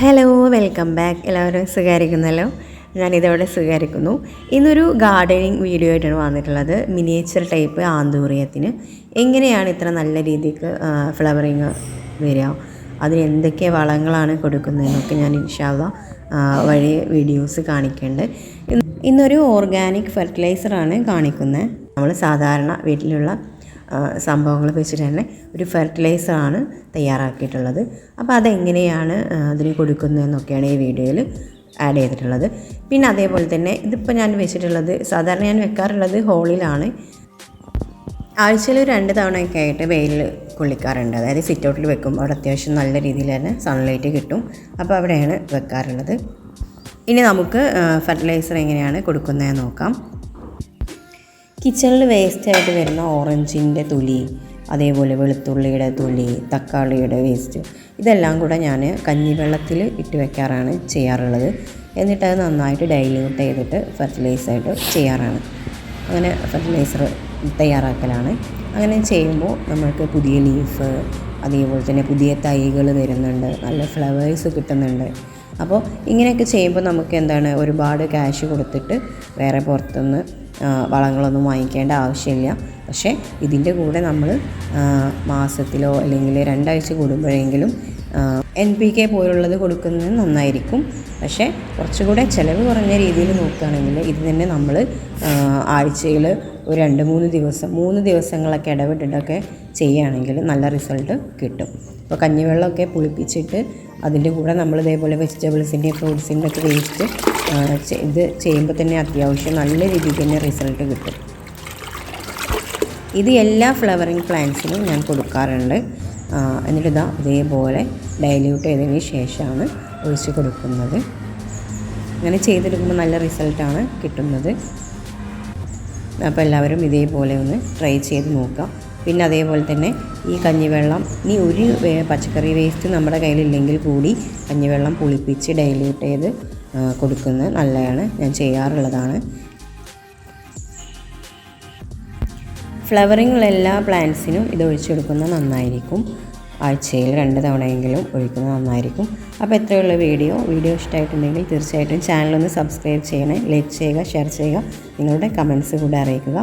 Hello welcome back എല്ലാവരും സുഖമായിരിക്കുന്നല്ലോ? ഞാനിതവിടെ സ്വീകരിക്കുന്നു ഇന്നൊരു ഗാർഡനിങ് വീഡിയോ ആയിട്ടാണ് വന്നിട്ടുള്ളത്. മിനിയേച്ചർ ടൈപ്പ് ആന്തൂറിയത്തിന്. എങ്ങനെയാണ് ഇത്ര നല്ല രീതിക്ക് ഫ്ലവറിങ് വരിക? അതിന് എന്തൊക്കെ വളങ്ങളാണ് കൊടുക്കുന്നതെന്നൊക്കെ ഞാൻ ഇൻഷാല്ല വഴി വീഡിയോസ് കാണിക്കുന്നുണ്ട് ഇന്നൊരു ഓർഗാനിക് ഫെർട്ടിലൈസറാണ് കാണിക്കുന്നത്. നമ്മൾ സാധാരണ വീട്ടിലുള്ള സംഭവങ്ങൾ വെച്ചിട്ട് തന്നെ ഒരു ഫെർട്ടിലൈസറാണ് തയ്യാറാക്കിയിട്ടുള്ളത്. അപ്പോൾ അതെങ്ങനെയാണ് അതിന് കൊടുക്കുന്നതെന്നൊക്കെയാണ് ഈ വീഡിയോയിൽ ആഡ് ചെയ്തിട്ടുള്ളത്. പിന്നെ അതേപോലെ തന്നെ ഇതിപ്പോൾ ഞാൻ വെച്ചിട്ടുള്ളത് സാധാരണ ഞാൻ വെക്കാറുള്ളത് ഹോളിലാണ്. ആഴ്ചയിൽ രണ്ട് തവണയൊക്കെ ആയിട്ട് വെയിൽ കൊള്ളിക്കാറുണ്ട്. അതായത് സിറ്റ് ഔട്ടിൽ വെക്കും അവിടെ അത്യാവശ്യം നല്ല രീതിയിൽ തന്നെ സൺലൈറ്റ് കിട്ടും. അപ്പോൾ അവിടെയാണ് വെക്കാറുള്ളത്. ഇനി നമുക്ക് ഫെർട്ടിലൈസർ എങ്ങനെയാണ് കൊടുക്കുന്നതെന്ന് നോക്കാം. കിച്ചണിൽ വേസ്റ്റായിട്ട് വരുന്ന ഓറഞ്ചിന്റെ തൊലി അതേപോലെ വെളുത്തുള്ളിയുടെ തൊലി തക്കാളിയുടെ വേസ്റ്റ് ഇതെല്ലാം കൂടെ ഞാൻ കഞ്ഞിവെള്ളത്തിൽ ഇട്ട് വെക്കാറാണ് ചെയ്യാറുള്ളത്. എന്നിട്ട് അത് നന്നായിട്ട് ഡൈല്യൂട്ട് ചെയ്തിട്ട് ഫെർട്ടിലൈസായിട്ട് ചെയ്യാറാണ്. അങ്ങനെ ഫെർട്ടിലൈസർ തയ്യാറാക്കലാണ്. അങ്ങനെ ചെയ്യുമ്പോൾ നമ്മൾക്ക് പുതിയ ലീഫ് അതേപോലെ തന്നെ പുതിയ തൈകൾ വരുന്നുണ്ട് നല്ല ഫ്ലവേഴ്സ് കിട്ടുന്നുണ്ട്. അപ്പോൾ ഇങ്ങനെയൊക്കെ ചെയ്യുമ്പോൾ നമുക്ക് എന്താണ് ഒരുപാട് ക്യാഷ് കൊടുത്തിട്ട് വേറെ പുറത്തുനിന്ന് വളങ്ങളൊന്നും വാങ്ങിക്കേണ്ട ആവശ്യമില്ല. പക്ഷേ ഇതിന്റെ കൂടെ നമ്മൾ മാസത്തിലോ അല്ലെങ്കിൽ രണ്ടാഴ്ച കൂടുമ്പോഴെങ്കിലും എൻ പി കെ പോലുള്ളത് കൊടുക്കുന്നത് നന്നായിരിക്കും. പക്ഷേ കുറച്ചുകൂടെ ചിലവ് കുറഞ്ഞ രീതിയിൽ നോക്കുകയാണെങ്കിൽ ഇത് തന്നെ നമ്മൾ ആഴ്ചയിൽ ഒരു രണ്ട് മൂന്ന് ദിവസം മൂന്ന് ദിവസങ്ങളൊക്കെ ഇടവിട്ടിട്ടൊക്കെ ചെയ്യുകയാണെങ്കിൽ നല്ല റിസൾട്ട് കിട്ടും. ഇപ്പോൾ കഞ്ഞിവെള്ളമൊക്കെ പുളിപ്പിച്ചിട്ട് അതിന്റെ കൂടെ നമ്മൾ ഇതേപോലെ വെജിറ്റബിൾസിന്റെയും ഫ്രൂട്ട്സിന്റെ ഒക്കെ വേസ്റ്റ് ഇത് ചെയ്യുമ്പോൾ തന്നെ അത്യാവശ്യം നല്ല രീതിക്ക് തന്നെ റിസൾട്ട് കിട്ടും. ഇത് എല്ലാ ഫ്ലവറിങ് പ്ലാന്റ്സിനും ഞാൻ കൊടുക്കാറുണ്ട്. എന്നിട്ട് ഇതാ ഇതേപോലെ ഡൈല്യൂട്ട് ചെയ്തതിന് ശേഷമാണ് ഒഴിച്ച് കൊടുക്കുന്നത്. അങ്ങനെ ചെയ്തെടുക്കുമ്പോൾ നല്ല റിസൾട്ടാണ് കിട്ടുന്നത്. അപ്പോൾ എല്ലാവരും ഇതേപോലെ ഒന്ന് ട്രൈ ചെയ്ത് നോക്കാം പിന്നെ അതേപോലെ തന്നെ ഈ കഞ്ഞിവെള്ളം ഇനി ഒരു പച്ചക്കറി വേസ്റ്റ് നമ്മുടെ കയ്യിലില്ലെങ്കിൽ കൂടി കഞ്ഞിവെള്ളം പുളിപ്പിച്ച് ഡൈല്യൂട്ട് ചെയ്ത് കൊടുക്കുന്നത് നല്ലതാണ്. ഞാൻ ചെയ്യാറുള്ളതാണ്. ഫ്ലവറിങ്ങുള്ള എല്ലാ പ്ലാന്റ്സിനും ഇത് ഒഴിച്ചു കൊടുക്കുന്നത് നന്നായിരിക്കും. ആഴ്ചയിൽ രണ്ട് തവണയെങ്കിലും ഒഴിക്കുന്നത് നന്നായിരിക്കും. അപ്പോൾ എത്രയുള്ള വീഡിയോ. വീഡിയോ ഇഷ്ടമായിട്ടുണ്ടെങ്കിൽ തീർച്ചയായിട്ടും ചാനലൊന്ന് സബ്സ്ക്രൈബ് ചെയ്യണേ. ലൈക്ക് ചെയ്യുക ഷെയർ ചെയ്യുക. നിങ്ങളുടെ കമൻസ് കൂടെ അറിയിക്കുക.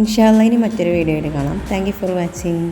ഇൻഷാല്ല ഇനി മറ്റൊരു വീഡിയോയിൽ കാണാം. Thank for watching